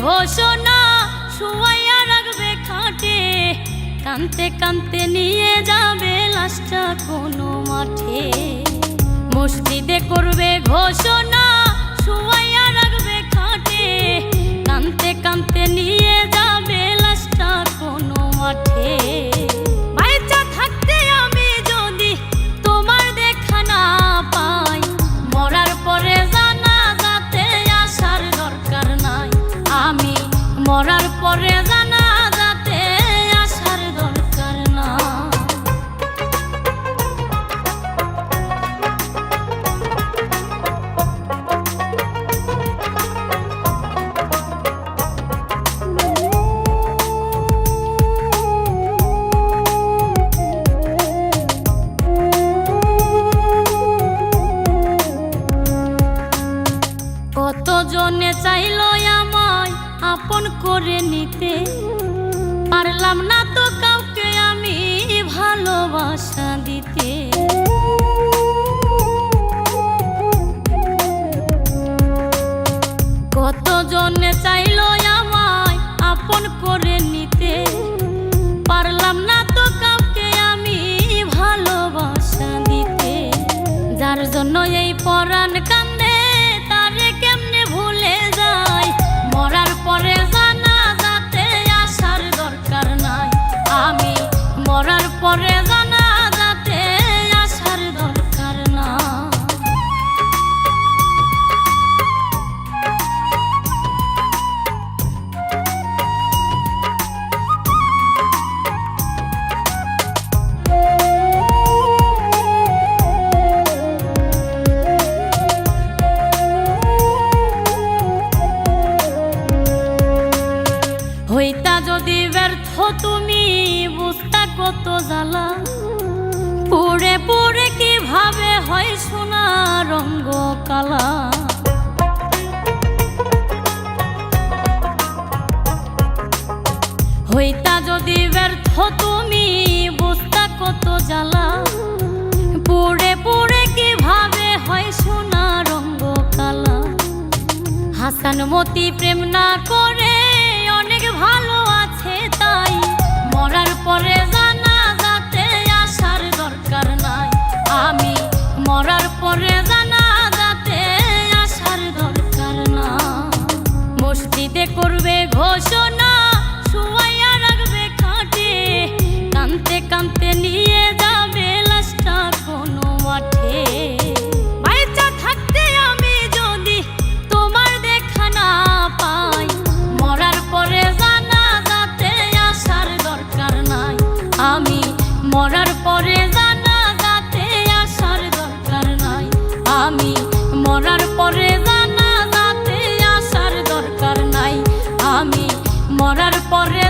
ঘোষণা শুয়াইয়া রাখবে খাটে। কানতে কানতে নিয়ে যাবে লাশটা কোনো মাঠে। মসজিদে করবে ঘোষণা মরার পরে জানা করে নিতে পারলাম না তো কাউকে আমি ভালোবাসা দিতে। কত জনে চাইল আমায় আপন করে নিতে? পারলাম না তো কাউকে আমি ভালোবাসা দিতে। যার জন্য এই পরাণ কান্দে তুমি বুঝতা কত জ্বালা? পুড়ে পুড়ে কীভাবে হয় সোনা রঙ্গ কালা? হইতা যদি ব্যর্থ তুমি বুঝতা কত জ্বালা? পুড়ে পুড়ে কীভাবে হয় সোনা রঙ্গ কালা? হাসান মতি প্রেম না করে পরে জানা যাতে দরকার নাই। আমি মরার পরে জানা যাতে দরকার না করবে ঘোষণা, শুয়াইয়া রাখবে খাটে। কানতে কানতে নিয়ে আমি। মরার পরে জানা যাতে আসার দরকার নাই। আমি মরার পরে